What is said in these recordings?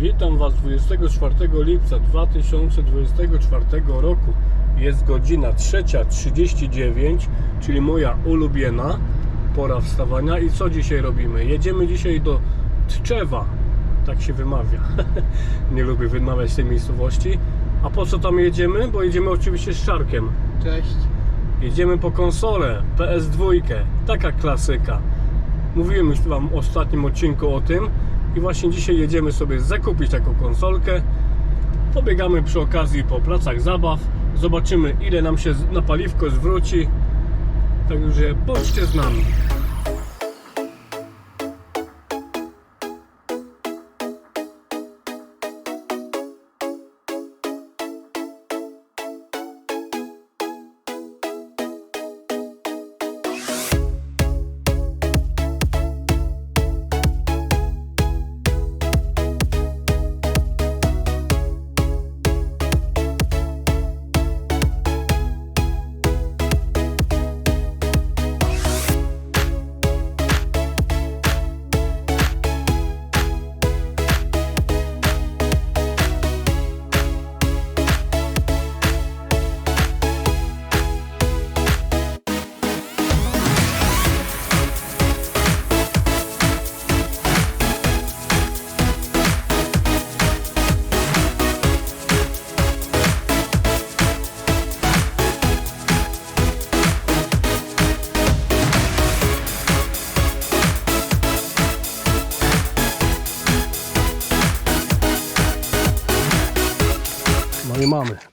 Witam Was 24 lipca 2024 roku. Jest godzina 3.39, czyli moja ulubiona pora wstawania. I co dzisiaj robimy? Jedziemy dzisiaj do Tczewa. Tak się wymawia. Nie lubię wymawiać tej miejscowości. A po co tam jedziemy? Bo jedziemy oczywiście z Szarkiem. Cześć. Jedziemy po konsolę PS2. Taka klasyka. Mówiłem już Wam w ostatnim odcinku o tym. I właśnie dzisiaj jedziemy sobie zakupić taką konsolkę. Pobiegamy przy okazji po placach zabaw. Zobaczymy ile nam się na paliwko zwróci. Także bądźcie z nami.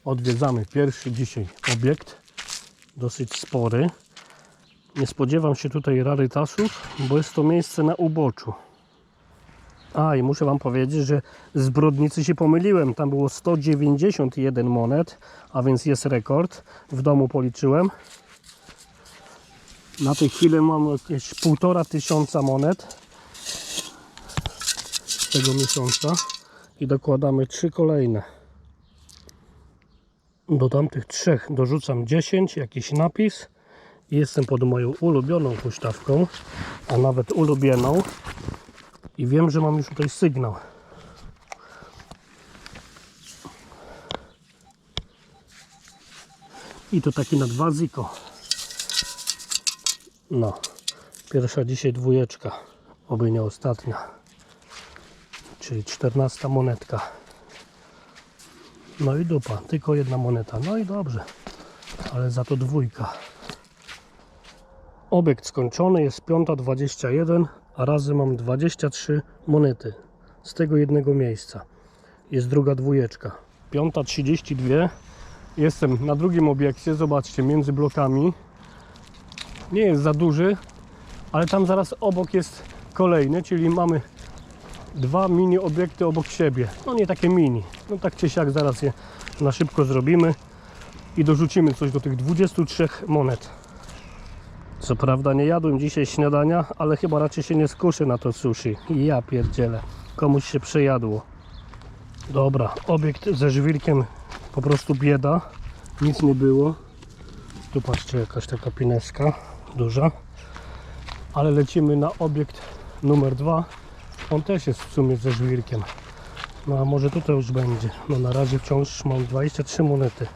Odwiedzamy pierwszy dzisiaj obiekt, dosyć spory. Nie spodziewam się tutaj rarytasów, bo jest to miejsce na uboczu. A i muszę Wam powiedzieć, że z Brodnicy się pomyliłem. Tam było 191 monet, a więc jest rekord. W domu policzyłem. Na tej chwili mam jakieś półtora tysiąca monet z tego miesiąca i dokładamy trzy kolejne. Do tamtych trzech dorzucam 10, jakiś napis. Jestem pod moją ulubioną huśtawką, a nawet ulubioną. I wiem, że mam już tutaj sygnał. I to taki na dwa ziko. No, pierwsza dzisiaj dwójeczka, oby nie ostatnia. Czyli 14 monetka. No i dupa, tylko jedna moneta. No i dobrze, ale za to dwójka. Obiekt skończony, jest 5.21, a razy mam 23 monety z tego jednego miejsca. Jest druga dwójeczka. 5.32, jestem na drugim obiekcie, zobaczcie, między blokami. Nie jest za duży, ale tam zaraz obok jest kolejny, czyli mamy dwa mini obiekty obok siebie. No nie takie mini. No tak czy siak zaraz je na szybko zrobimy i dorzucimy coś do tych 23 monet. Co prawda nie jadłem dzisiaj śniadania, ale chyba raczej się nie skuszę na to sushi. Ja pierdzielę. Komuś się przejadło. Dobra, obiekt ze żwirkiem po prostu bieda. Nic nie było. Tu patrzcie, jakaś taka pineska duża. Ale lecimy na obiekt numer dwa. On też jest w sumie ze żwirkiem. No a może tutaj już będzie. No na razie wciąż mam 23 monety.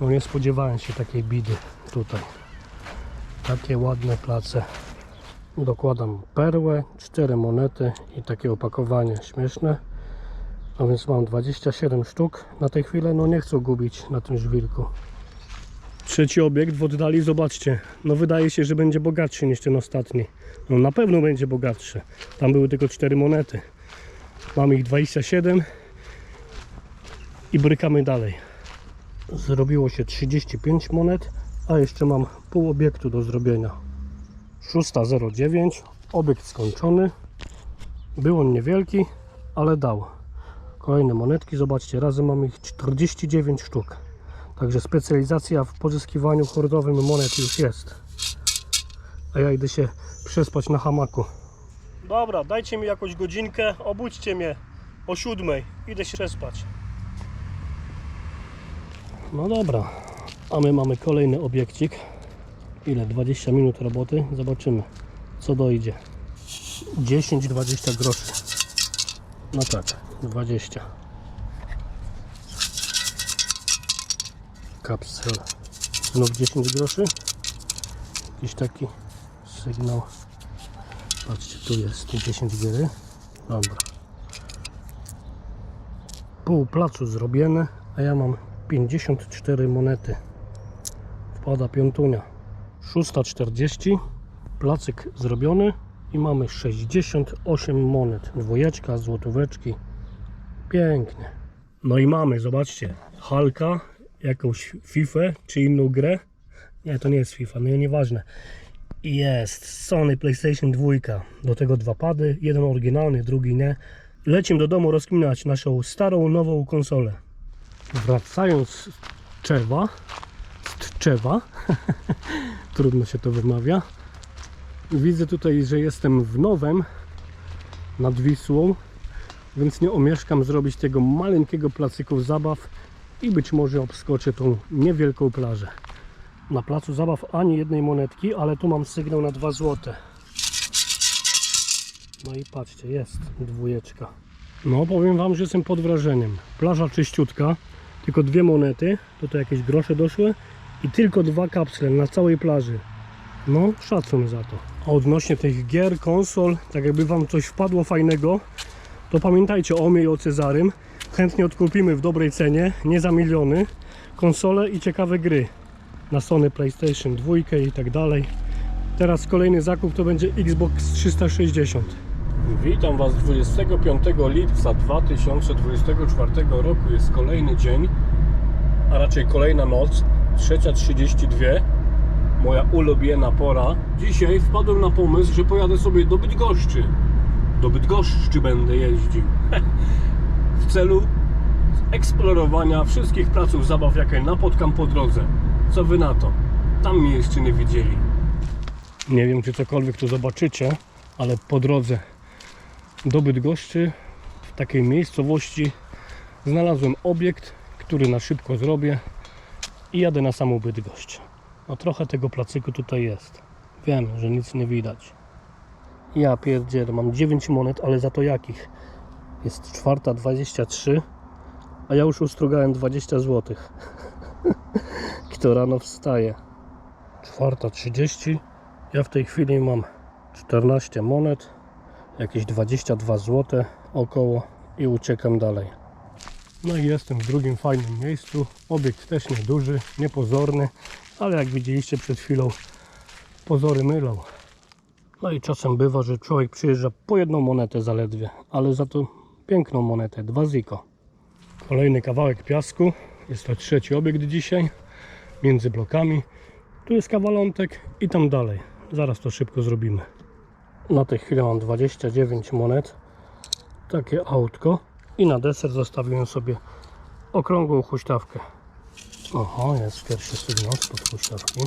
No nie spodziewałem się takiej bidy tutaj. Takie ładne place. Dokładam perłę, 4 monety i takie opakowanie śmieszne. A więc mam 27 sztuk. Na tej chwilę no nie chcę gubić na tym żwirku. Trzeci obiekt w oddali, zobaczcie. No wydaje się, że będzie bogatszy niż ten ostatni. No na pewno będzie bogatszy. Tam były tylko 4 monety. Mamy ich 27 i brykamy dalej. Zrobiło się 35 monet, a jeszcze mam pół obiektu do zrobienia. 6.09, obiekt skończony. Był on niewielki, ale dał. Kolejne monetki, zobaczcie, razem mam ich 49 sztuk. Także specjalizacja w pozyskiwaniu hordowym monet już jest. A ja idę się przespać na hamaku. Dobra, dajcie mi jakąś godzinkę, obudźcie mnie o siódmej. Idę się przespać. No dobra, a my mamy kolejny obiekcik. Ile? 20 minut roboty. Zobaczymy, co dojdzie. 10-20 groszy. No tak, 20. Kapsel. Znów 10 groszy. Jakiś taki sygnał. Patrzcie, tu jest 10 gry. Dobra. Pół placu zrobione, a ja mam 54 monety. Wpada piątunia. 6.40. Placyk zrobiony i mamy 68 monet. Dwójeczka, złotóweczki. Pięknie. No i mamy, zobaczcie, Halka, jakąś FIFA czy inną grę. Nie, to nie jest FIFA, no nieważne. Jest Sony PlayStation 2. Do tego dwa pady, jeden oryginalny, drugi nie. Lecimy do domu rozkminać naszą starą, nową konsolę. Wracając z Czewa, z Tczewa, trudno się to wymawia. Widzę tutaj, że jestem w Nowem nad Wisłą, więc nie omieszkam zrobić tego maleńkiego placyku zabaw i być może obskoczę tą niewielką plażę. Na placu zabaw ani jednej monetki, ale tu mam sygnał na 2 złote. No i patrzcie, jest dwójeczka. No powiem Wam, że jestem pod wrażeniem. Plaża czyściutka, tylko dwie monety, tutaj jakieś grosze doszły i tylko dwa kapsle na całej plaży. No, szacun za to. A odnośnie tych gier, konsol, tak jakby Wam coś wpadło fajnego, to pamiętajcie o mnie i o Cezarym. Chętnie odkupimy w dobrej cenie, nie za miliony, konsole i ciekawe gry na Sony PlayStation 2 i tak dalej. Teraz kolejny zakup to będzie Xbox 360. Witam Was 25 lipca 2024 roku. Jest kolejny dzień, a raczej kolejna noc, 3.32 moja ulubiona pora. Dzisiaj wpadłem na pomysł, że pojadę sobie do Bydgoszczy. Do Bydgoszczy będę jeździł. w celu eksplorowania wszystkich placów zabaw, jakie napotkam po drodze. Co Wy na to? Tam mnie jeszcze nie widzieli. Nie wiem, czy cokolwiek tu zobaczycie, ale po drodze do Bydgoszczy, w takiej miejscowości, znalazłem obiekt, który na szybko zrobię i jadę na samą Bydgoszcz. No trochę tego placyku tutaj jest. Wiem, że nic nie widać. Ja pierdzielę, mam 9 monet, ale za to jakich? Jest czwarta 23, a ja już ustrugałem 20 zł. Kto rano wstaje? Czwarta 30. Ja w tej chwili mam 14 monet, jakieś 22 zł około i uciekam dalej. No i jestem w drugim fajnym miejscu. Obiekt też nieduży, niepozorny, ale jak widzieliście przed chwilą, pozory mylą. No i czasem bywa, że człowiek przyjeżdża po jedną monetę zaledwie, ale za to piękną monetę, dwa ziko. Kolejny kawałek piasku, jest to trzeci obiekt dzisiaj, między blokami. Tu jest kawalątek i tam dalej. Zaraz to szybko zrobimy. Na tę chwilę mam 29 monet, takie autko i na deser zostawiłem sobie okrągłą huśtawkę. Oho, jest pierwszy sygnał spod huśtawki.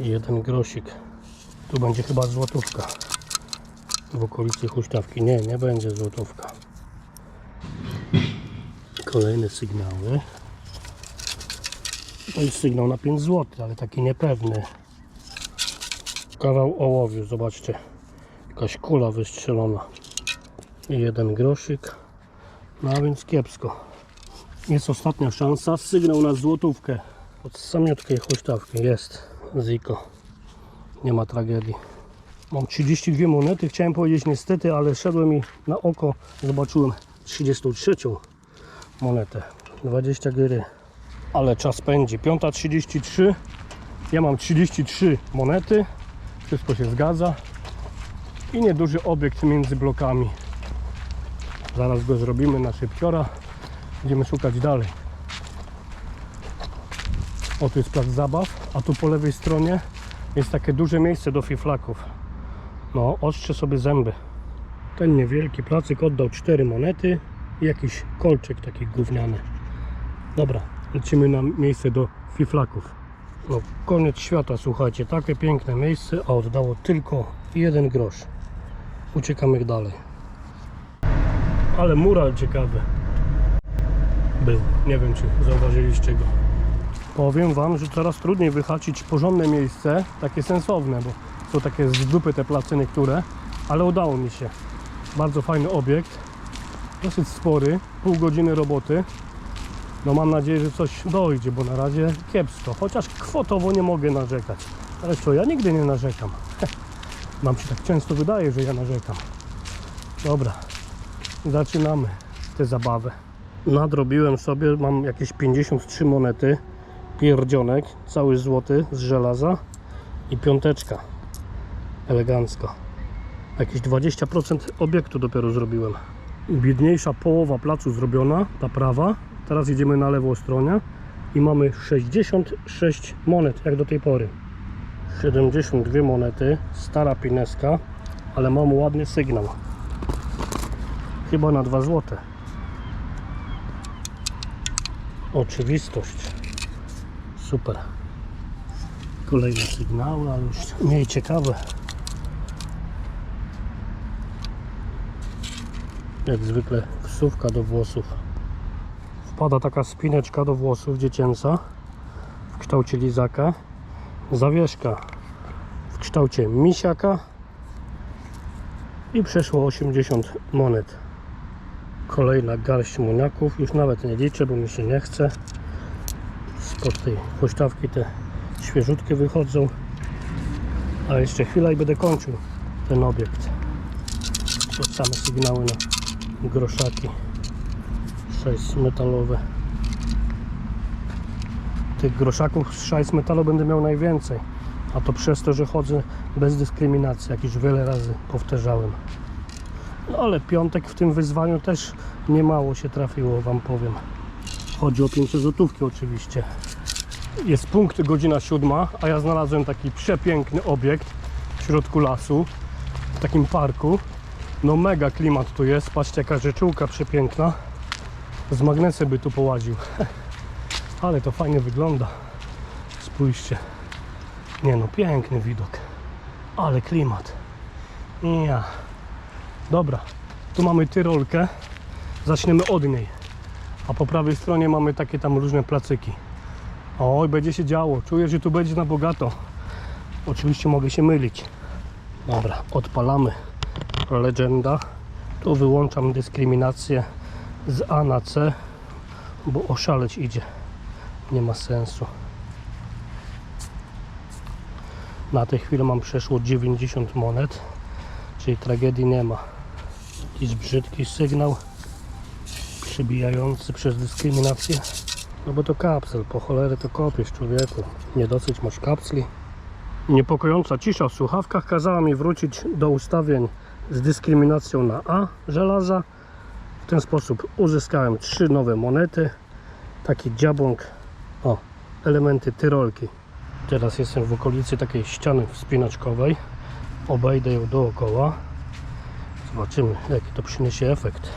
Jeden grosik. Tu będzie chyba złotówka. W okolicy huśtawki. Nie, nie będzie złotówka. Kolejne sygnały. To jest sygnał na 5 zł, ale taki niepewny. Kawał ołowiu, zobaczcie. Jakaś kula wystrzelona. I jeden grosik. No a więc kiepsko. Jest ostatnia szansa. Sygnał na złotówkę. Od samiutkiej huśtawki. Jest. Ziko. Nie ma tragedii. Mam 32 monety. Chciałem powiedzieć niestety, ale szedłem mi na oko. Zobaczyłem 33 monetę. 20 gry. Ale czas pędzi. 5.33. Ja mam 33 monety. Wszystko się zgadza. I nieduży obiekt między blokami. Zaraz go zrobimy na szybciora. Będziemy szukać dalej. O, tu jest plac zabaw, a tu po lewej stronie jest takie duże miejsce do fiflaków. No, ostrze sobie zęby. Ten niewielki placyk oddał 4 monety i jakiś kolczyk taki gówniany. Dobra, lecimy na miejsce do fiflaków. No, koniec świata, słuchajcie, takie piękne miejsce, a oddało tylko jeden grosz. Uciekamy dalej. Ale mural ciekawy był. Nie wiem, czy zauważyliście go. Powiem Wam, że coraz trudniej wyhaczyć porządne miejsce, takie sensowne, bo są takie z dupy te placyny, które, ale udało mi się. Bardzo fajny obiekt. Dosyć spory, pół godziny roboty. No mam nadzieję, że coś dojdzie, bo na razie kiepsko. Chociaż kwotowo nie mogę narzekać. Ale co, ja nigdy nie narzekam. Nam się tak często wydaje, że ja narzekam. Dobra, zaczynamy tę zabawę. Nadrobiłem sobie, mam jakieś 53 monety. Pierdzionek, cały złoty z żelaza i piąteczka. Elegancko. Jakieś 20% obiektu dopiero zrobiłem. Biedniejsza połowa placu zrobiona, ta prawa. Teraz jedziemy na lewą stronę i mamy 66 monet, jak do tej pory. 72 monety, stara pineska, ale mam ładny sygnał. Chyba na 2 złote. Oczywistość. Super. Kolejne sygnały, ale już mniej ciekawe. Jak zwykle wsówka do włosów. Wpada taka spineczka do włosów dziecięca w kształcie lizaka. Zawieszka w kształcie misiaka i przeszło 80 monet. Kolejna garść moniaków. Już nawet nie liczę, bo mi się nie chce. Spod tej huśtawki te świeżutkie wychodzą. A jeszcze chwila i będę kończył ten obiekt. To same sygnały na groszaki. 6 metalowe. Tych groszaków z 6 metalu będę miał najwięcej. A to przez to, że chodzę bez dyskryminacji, jak już wiele razy powtarzałem. No ale piątek w tym wyzwaniu też nie mało się trafiło, Wam powiem. Chodzi o 500 złotówki oczywiście. Jest punkt godzina siódma, a ja znalazłem taki przepiękny obiekt w środku lasu, w takim parku. No mega klimat tu jest, patrzcie jaka rzeczułka przepiękna. Z magnesem by tu połaził. Ale to fajnie wygląda. Spójrzcie. Nie no, piękny widok. Ale klimat. Ja. Dobra, tu mamy tyrolkę. Zaczniemy od niej. A po prawej stronie mamy takie tam różne placyki. Oj, będzie się działo. Czuję, że tu będzie na bogato. Oczywiście mogę się mylić. Dobra, odpalamy legenda. Tu wyłączam dyskryminację z A na C, bo oszaleć idzie. Nie ma sensu. Na tę chwilę mam przeszło 90 monet, czyli tragedii nie ma. Jakiś brzydki sygnał przybijający przez dyskryminację. No bo to kapsel, po cholerę to kopiesz człowieku. Nie dosyć masz kapsli. Niepokojąca cisza w słuchawkach kazała mi wrócić do ustawień z dyskryminacją na A żelaza. W ten sposób uzyskałem trzy nowe monety. Taki dziabąk, o, elementy tyrolki. Teraz jestem w okolicy takiej ściany wspinaczkowej. Obejdę ją dookoła. Zobaczymy, jaki to przyniesie efekt.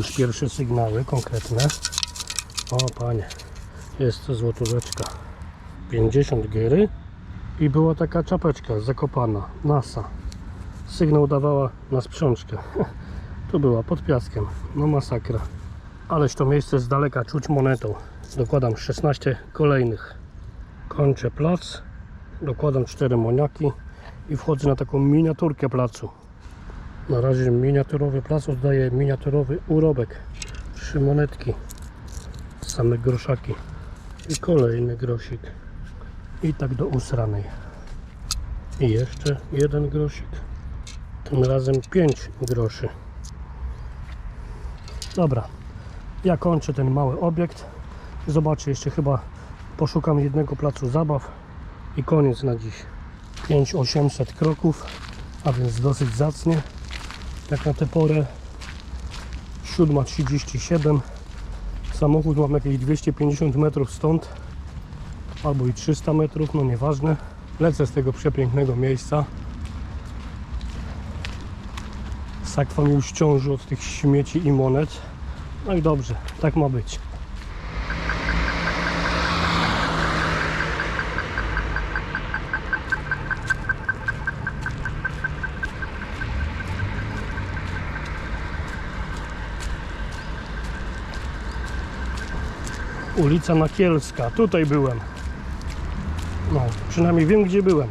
Już pierwsze sygnały konkretne. O panie, jest to złotóweczka. 50 giry i była taka czapeczka zakopana, NASA. Sygnał dawała na sprzączkę. Tu była pod piaskiem. No masakra. Ależ to miejsce z daleka czuć monetą. Dokładam 16 kolejnych. Kończę plac. Dokładam 4 moniaki i wchodzę na taką miniaturkę placu. Na razie miniaturowy plac oddaje miniaturowy urobek. Trzy monetki. Same groszaki. I kolejny grosik. I tak do usranej. I jeszcze jeden grosik. Tym razem 5 groszy. Dobra. Ja kończę ten mały obiekt. Zobaczę jeszcze chyba poszukam jednego placu zabaw i koniec na dziś. 5800 kroków, a więc dosyć zacnie jak na tę porę 7.37 samochód mam jakieś 250 metrów stąd albo i 300 metrów, no nieważne. Lecę z tego przepięknego miejsca. Sakwa mi już ciąży od tych śmieci i monet. No i dobrze, tak ma być Ulica Nakielska. Tutaj byłem. No, przynajmniej wiem gdzie byłem.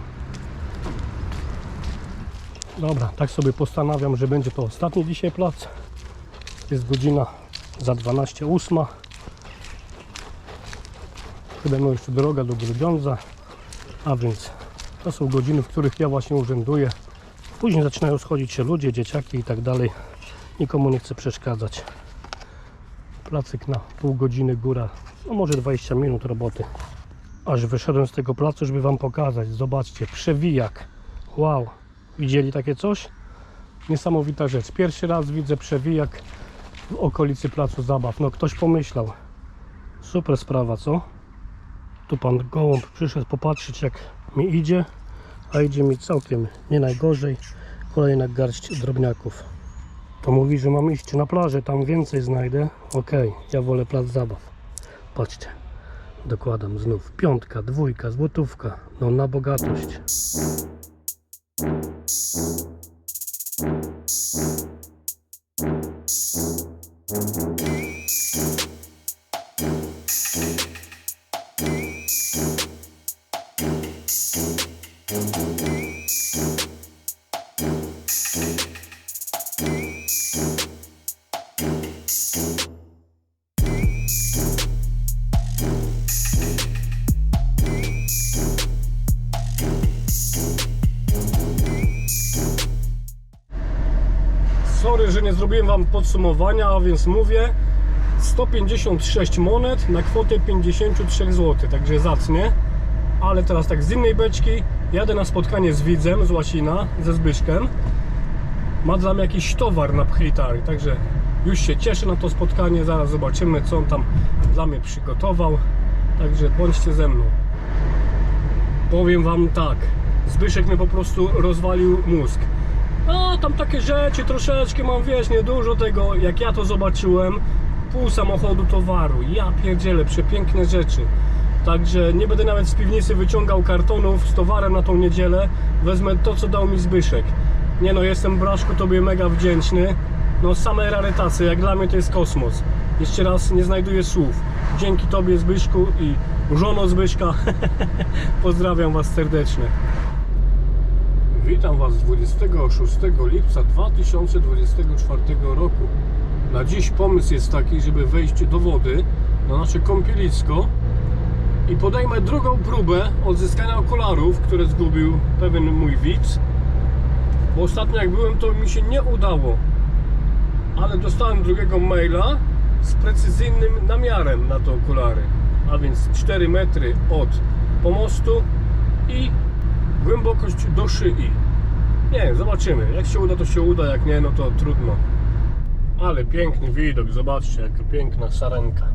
Dobra, tak sobie postanawiam, że będzie to ostatni dzisiaj plac. Jest godzina za 12.08. Chyba no jeszcze droga do Grudziądza. A więc to są godziny, w których ja właśnie urzęduję. Później zaczynają schodzić się ludzie, dzieciaki i tak dalej. Nikomu nie chcę przeszkadzać. Placyk na pół godziny góra, no może 20 minut roboty. Aż wyszedłem z tego placu, żeby Wam pokazać. Zobaczcie, przewijak. Wow, widzieli takie coś? Niesamowita rzecz. Pierwszy raz widzę przewijak w okolicy placu zabaw. No ktoś pomyślał. Super sprawa, co? Tu pan gołąb przyszedł popatrzeć jak mi idzie, a idzie mi całkiem nie najgorzej. Kolejna garść drobniaków. To mówi, że mam iść na plażę, tam więcej znajdę. Okej, ja wolę plac zabaw. Patrzcie, dokładam znów. Piątka, dwójka, złotówka. No na bogatość. Sorry, że nie zrobiłem Wam podsumowania, a więc mówię 156 monet na kwotę 53 zł, także zacnie. Ale teraz tak z innej beczki jadę na spotkanie z widzem z Łasina, ze Zbyszkiem. Ma dla mnie jakiś towar na pchlitary, także już się cieszę na to spotkanie. Zaraz zobaczymy, co on tam dla mnie przygotował. Także bądźcie ze mną. Powiem Wam tak, Zbyszek mnie po prostu rozwalił mózg. A tam takie rzeczy troszeczkę mam, wiesz, niedużo tego, jak ja to zobaczyłem, pół samochodu towaru, ja pierdzielę, przepiękne rzeczy. Także nie będę nawet z piwnicy wyciągał kartonów z towarem na tą niedzielę, wezmę to, co dał mi Zbyszek. Nie no, jestem Braszku Tobie mega wdzięczny. No same rarytacje, jak dla mnie to jest kosmos. Jeszcze raz nie znajduję słów. Dzięki Tobie Zbyszku i żono Zbyszka. Pozdrawiam Was serdecznie. Witam Was 26 lipca 2024 roku. Na dziś pomysł jest taki, żeby wejść do wody na nasze kąpielisko i podejmę drugą próbę odzyskania okularów, które zgubił pewien mój widz. Bo ostatnio jak byłem, to mi się nie udało. Ale dostałem drugiego maila z precyzyjnym namiarem na te okulary. A więc 4 metry od pomostu i głębokość do szyi. Nie, zobaczymy. Jak się uda, to się uda, jak nie, no to trudno. Ale piękny widok, zobaczcie, jaka piękna sarenka.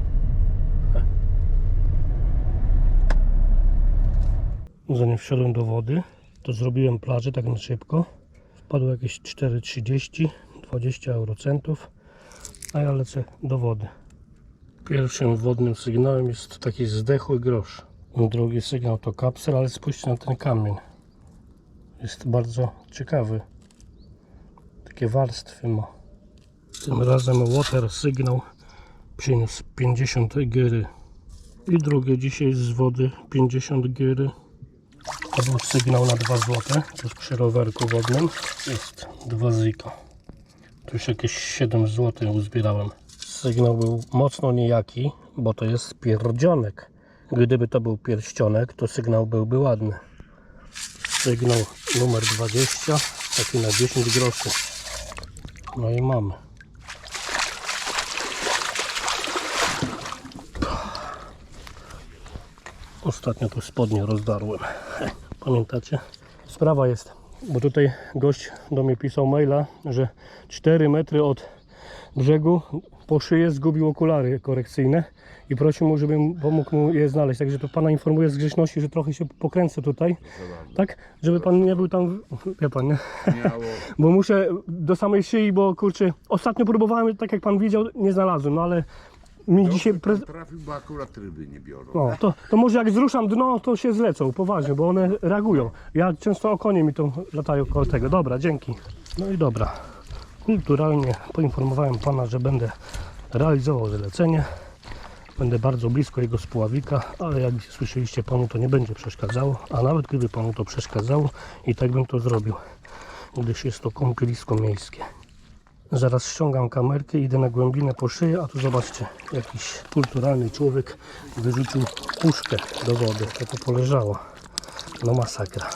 Zanim wsiadłem do wody, to zrobiłem plażę tak na szybko. Wpadło jakieś 4,30, 20 eurocentów, a ja lecę do wody. Pierwszym wodnym sygnałem jest taki zdechły grosz. Drugi sygnał to kapsel, ale spójrzcie na ten kamień. Jest bardzo ciekawy. Takie warstwy ma. Tym razem water sygnał przyniósł 50 gyry. I drugie dzisiaj z wody 50 gyry. To był sygnał na 2 zł. Tuż przy rowerku wodnym jest 2 ziko. Tu już jakieś 7 zł uzbierałem. Sygnał był mocno nijaki, bo to jest pierdzionek. Gdyby to był pierścionek, to sygnał byłby ładny. Sygnał numer 20, taki na 10 groszy. No i mamy. Ostatnio tu spodnie rozdarłem. Pamiętacie? Sprawa jest, bo tutaj gość do mnie pisał maila, że 4 metry od brzegu po szyję zgubił okulary korekcyjne i prosił mu, żebym pomógł mu je znaleźć. Także to pana informuję z grzeczności, że trochę się pokręcę tutaj, tak? Żeby pan nie był tam, wie pan, nie? Bo muszę do samej szyi, bo kurczę, ostatnio próbowałem, tak jak pan widział, nie znalazłem, no ale mi dzisiaj... Pre... Trafił, bo akurat ryby nie biorą. No, to, to może jak zruszam dno, to się zlecą, poważnie, bo one reagują. Ja często okonie mi to latają koło tego. Dobra, dzięki. No i dobra. Kulturalnie poinformowałem pana, że będę realizował zlecenie. Będę bardzo blisko jego spławika, ale jak słyszeliście panu to nie będzie przeszkadzało, a nawet gdyby panu to przeszkadzało i tak bym to zrobił, gdyż jest to kąpielisko miejskie. Zaraz ściągam kamerkę, idę na głębinę po szyję, a tu zobaczcie, jakiś kulturalny człowiek wyrzucił puszkę do wody, to to poleżało. No masakra.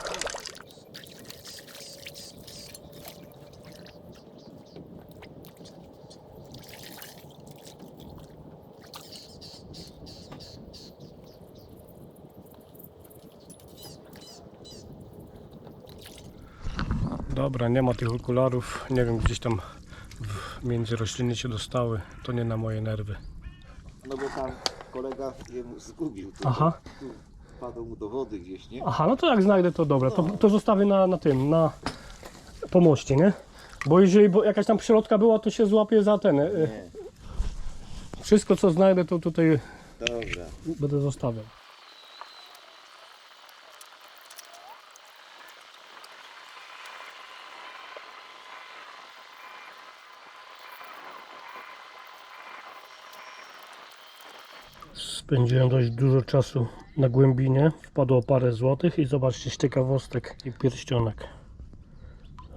Dobra, nie ma tych okularów. Nie wiem, gdzieś tam w między rośliny się dostały. To nie na moje nerwy. No bo tam kolega jemu zgubił. Tu, Aha. Tu padł mu do wody gdzieś, nie? Aha, no to jak znajdę, to dobra. To, to zostawię na, na tym, na pomoście, nie? Bo jeżeli bo jakaś tam przyrodka była, to się złapie za ten. y, Nie. Wszystko, co znajdę, to tutaj Dobra. będę zostawiał. Spędziłem dość dużo czasu na głębinie. Wpadło parę złotych i zobaczcie ciekawostek i pierścionek.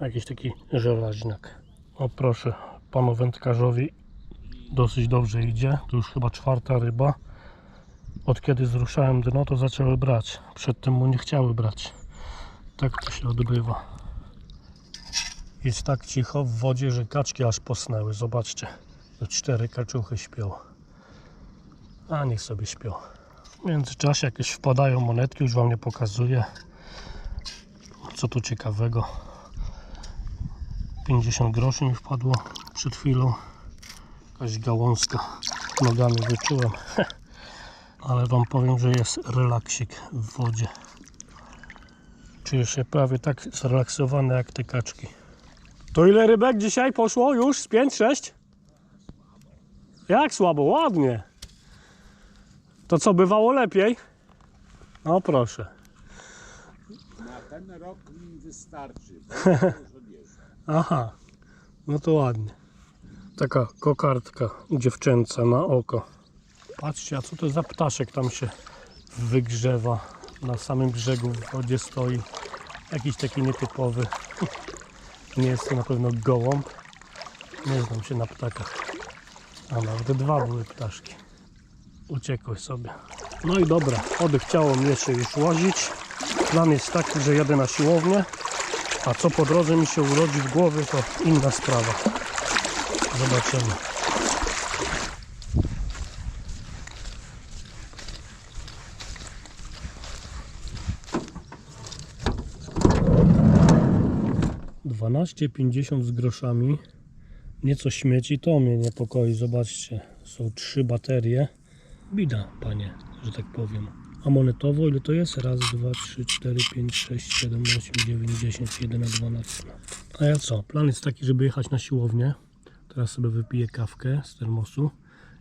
Jakiś taki żelaźniak. O proszę, panu wędkarzowi dosyć dobrze idzie. To już chyba czwarta ryba. Od kiedy zruszałem dno, to zaczęły brać. Przedtem mu nie chciały brać. Tak to się odbywa. Jest tak cicho w wodzie, że kaczki aż posnęły. Zobaczcie. To cztery kaczuchy śpią. A niech sobie śpią. W międzyczasie jakieś wpadają monetki, już wam nie pokazuję. Co tu ciekawego. 50 groszy mi wpadło przed chwilą. Jakaś gałązka nogami wyczułem. Ale wam powiem, że jest relaksik w wodzie. Czuję się prawie tak zrelaksowany jak te kaczki. To ile rybek dzisiaj poszło już? Z 5-6? Jak słabo? Ładnie. To co, bywało lepiej? No proszę. Na ten rok mi wystarczy. Aha, no to ładnie. Taka kokardka dziewczęca na oko. Patrzcie, a co to za ptaszek tam się wygrzewa. Na samym brzegu w wodzie stoi. Jakiś taki nietypowy. Nie jest to na pewno gołąb. Nie znam się na ptakach. A nawet dwa były ptaszki. Uciekły sobie. No i dobra, odechciało mnie się już łazić. Plan jest taki, że jadę na siłownię. A co po drodze mi się urodzi w głowie, to inna sprawa. Zobaczymy. Dwanaście pięćdziesiąt z groszami. Nieco śmieci, to mnie niepokoi. Zobaczcie, są trzy baterie. Bida, panie, że tak powiem. A monetowo ile to jest? Raz, dwa, trzy, cztery, pięć, sześć, siedem, osiem, dziewięć, dziesięć, jedenaście, dwanaście. A ja co? Plan jest taki, żeby jechać na siłownię. Teraz sobie wypiję kawkę z termosu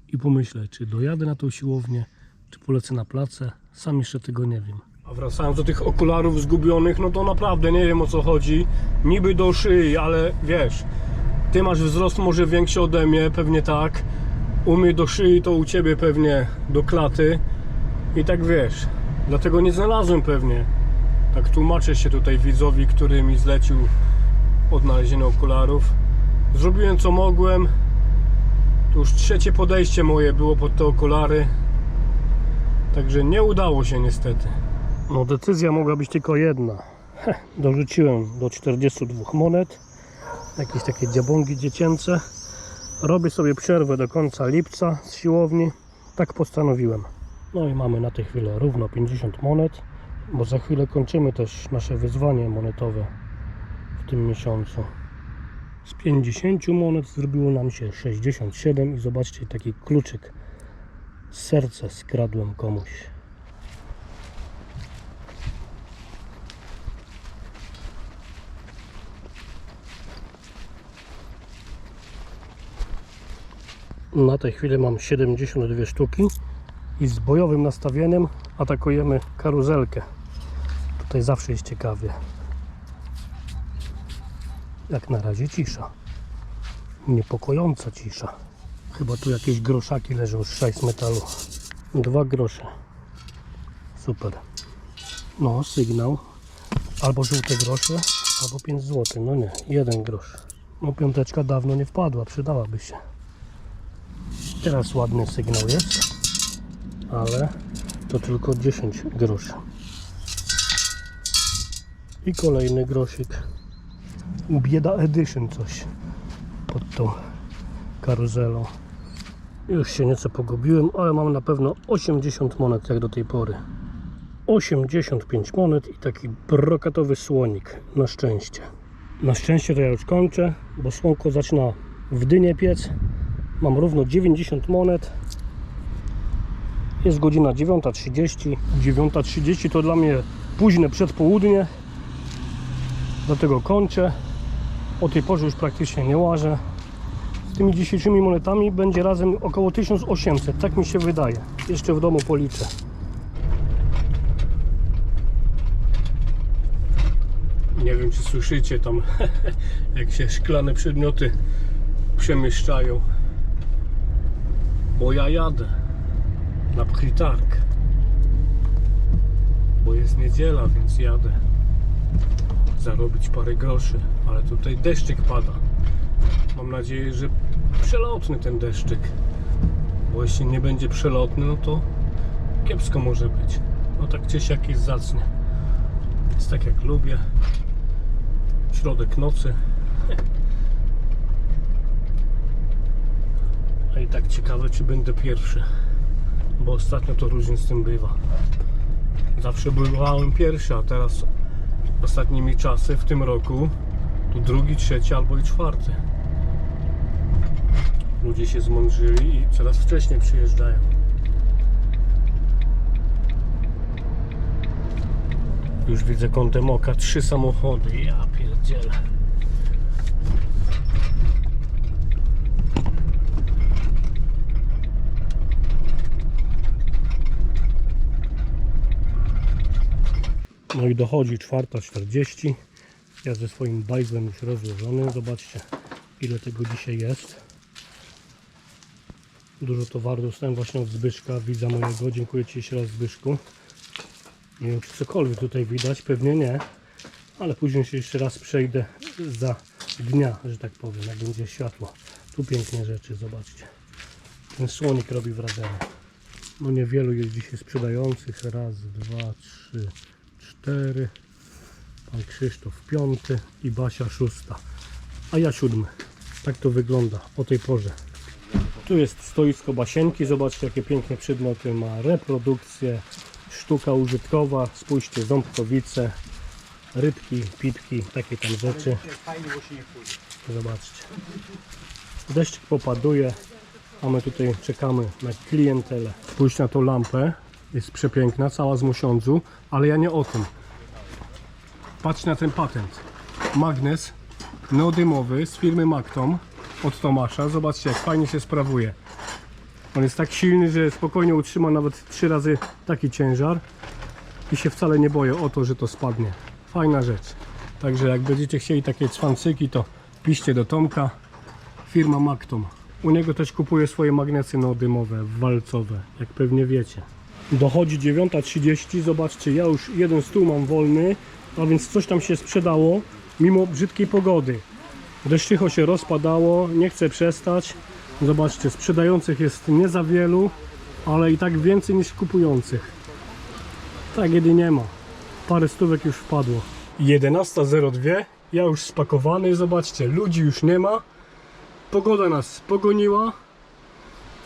i pomyślę, czy dojadę na tą siłownię, czy polecę na placę. Sam jeszcze tego nie wiem. A wracając do tych okularów zgubionych, no to naprawdę nie wiem o co chodzi. Niby do szyi, ale wiesz, ty masz wzrost może większy ode mnie, pewnie tak. U mnie do szyi, to u ciebie pewnie do klaty. I tak wiesz, dlatego nie znalazłem pewnie. Tak tłumaczę się tutaj widzowi, który mi zlecił odnalezienie okularów. Zrobiłem co mogłem. To już trzecie podejście moje było pod te okulary. Także nie udało się niestety. No decyzja mogła być tylko jedna. Heh, dorzuciłem do 42 monet. Jakieś takie dziabągi dziecięce. Robię sobie przerwę do końca lipca z siłowni. Tak postanowiłem. No i mamy na tę chwilę równo 50 monet, bo za chwilę kończymy też nasze wyzwanie monetowe w tym miesiącu. Z 50 monet zrobiło nam się 67 i zobaczcie taki kluczyk. Serce skradłem komuś. Na tej chwili mam 72 sztuki i z bojowym nastawieniem atakujemy karuzelkę. Tutaj zawsze jest ciekawie. Jak na razie cisza. Niepokojąca cisza. Chyba tu jakieś groszaki leżą szajs metalu. Dwa grosze. Super. No, sygnał. Albo żółte grosze, albo 5 zł. No nie, jeden grosz. No piąteczka dawno nie wpadła, przydałaby się. Teraz ładny sygnał jest, ale to tylko 10 groszy. I kolejny grosik. Bieda Edition coś pod tą karuzelą. Już się nieco pogubiłem, ale mam na pewno 80 monet jak do tej pory. 85 monet i taki brokatowy słonik. Na szczęście. Na szczęście to ja już kończę, bo słonko zaczyna w dynie piec. Mam równo 90 monet. Jest godzina 9.30. 9.30 to dla mnie późne przedpołudnie. Dlatego kończę. O tej porze już praktycznie nie łażę. Z tymi dzisiejszymi monetami będzie razem około 1800. Tak mi się wydaje. Jeszcze w domu policzę. Nie wiem, czy słyszycie tam, jak się szklane przedmioty przemieszczają. Bo ja jadę na Pritark. Bo jest niedziela, więc jadę zarobić parę groszy. Ale tutaj deszczyk pada. Mam nadzieję, że przelotny ten deszczyk. Bo jeśli nie będzie przelotny, no to kiepsko może być. No tak siak jest zacnie. Jest tak jak lubię. Środek nocy. A i tak ciekawe, czy będę pierwszy. Bo ostatnio to różnie z tym bywa. Zawsze bywałem pierwszy, a teraz ostatnimi czasy w tym roku tu drugi, trzeci albo i czwarty. Ludzie się zmądrzyli i coraz wcześniej przyjeżdżają. Już widzę kątem oka trzy samochody. Ja pierdzielę. No i dochodzi 4.40. Ja ze swoim bajzlem już rozłożony. Zobaczcie ile tego dzisiaj jest. Dużo towaru dostałem właśnie od Zbyszka, widza mojego. Dziękuję Ci jeszcze raz Zbyszku. Nie wiem czy cokolwiek tutaj widać, pewnie nie. Ale później się jeszcze raz przejdę za dnia, że tak powiem, jak będzie światło. Tu piękne rzeczy, zobaczcie. Ten słonik robi wrażenie. No niewielu jest dzisiaj sprzedających. Raz, dwa, trzy, cztery. Pan Krzysztof piąty i Basia szósta. A ja siódmy. Tak to wygląda o tej porze. Tu jest stoisko Basienki. Zobaczcie jakie piękne przedmioty ma. Reprodukcję, sztuka użytkowa. Spójrzcie, ząbkowice, rybki, pitki, takie tam rzeczy. Zobaczcie. Deszczyk popaduje, a my tutaj czekamy na klientelę. Spójrz na tą lampę. Jest przepiękna, cała z mosiądzu, ale ja nie o tym. Patrz na ten patent. Magnes neodymowy z firmy Mactom od Tomasza. Zobaczcie jak fajnie się sprawuje. On jest tak silny, że spokojnie utrzyma nawet trzy razy taki ciężar i się wcale nie boję o to, że to spadnie. Fajna rzecz. Także jak będziecie chcieli takie cwancyki, to piszcie do Tomka. Firma Mactom. U niego też kupuję swoje magnesy neodymowe, walcowe, jak pewnie wiecie. Dochodzi 9.30, zobaczcie, ja już jeden stół mam wolny, a więc coś tam się sprzedało, mimo brzydkiej pogody. Deszczycho się rozpadało, nie chcę przestać. Zobaczcie, sprzedających jest nie za wielu, ale i tak więcej niż kupujących. Tak, kiedy nie ma. Parę stówek już wpadło. 11.02, ja już spakowany, zobaczcie, ludzi już nie ma. Pogoda nas pogoniła.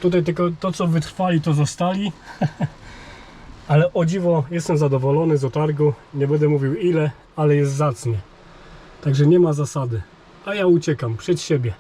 Tutaj tylko to, co wytrwali, to zostali. Ale o dziwo jestem zadowolony z otargu. Nie będę mówił ile, ale jest zacnie. Także nie ma zasady. A ja uciekam przed siebie.